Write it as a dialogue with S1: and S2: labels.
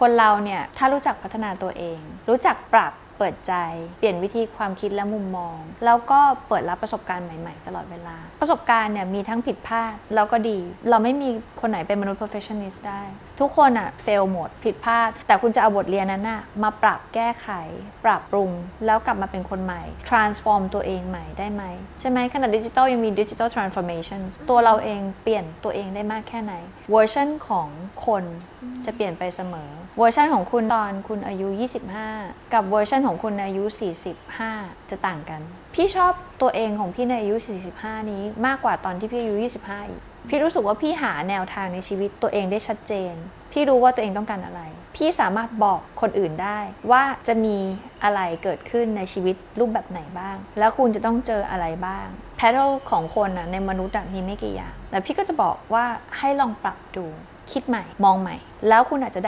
S1: คนเราเนี่ยถ้ารู้จักพัฒนาตัวเอง รู้จักปรับ เปิดใจ เปลี่ยนวิธีความคิดและมุมมอง แล้วก็เปิดรับประสบการณ์ใหม่ ๆ ตลอดเวลา ประสบการณ์เนี่ยมีทั้งผิดพลาดแล้วก็ดี เราไม่มีคนไหนเป็นมนุษย์ perfectionist ได้ ทุกคนอะเฟลหมดผิดพลาด แต่คุณจะเอาบทเรียนนั้นน่ะมาปรับแก้ไข ปรับปรุง แล้วกลับมาเป็นคนใหม่ transform ตัวเองใหม่ได้ไหมใช่ไหมขณะดิจิทัลยังมีดิจิทัล transformation ตัวเราเองเปลี่ยนตัวเองได้มากแค่ไหนเวอร์ชันของคนจะเปลี่ยนไปเสมอเวอร์ชันของคุณตอนคุณอายุ 25 กับเวอร์ชันของคุณในอายุ 45 จะต่างกัน พี่ชอบตัวเองของพี่ในอายุ 45 นี้มากกว่าตอนที่พี่อายุ 25 อีก พี่รู้สึกว่าพี่หาแนวทางในชีวิตตัวเองได้ชัดเจน พี่รู้ว่าตัวเองต้องการอะไร พี่สามารถบอกคนอื่นได้ว่าจะมีอะไรเกิดขึ้นในชีวิตรูปแบบไหนบ้าง แล้วคุณจะต้องเจออะไรบ้างแพทเทิลของคนนะในมนุษย์อะมีไม่กี่อย่างแต่พี่ก็จะบอกว่าให้ลองปรับดูคิดใหม่ มองใหม่ แล้วคุณอาจจะ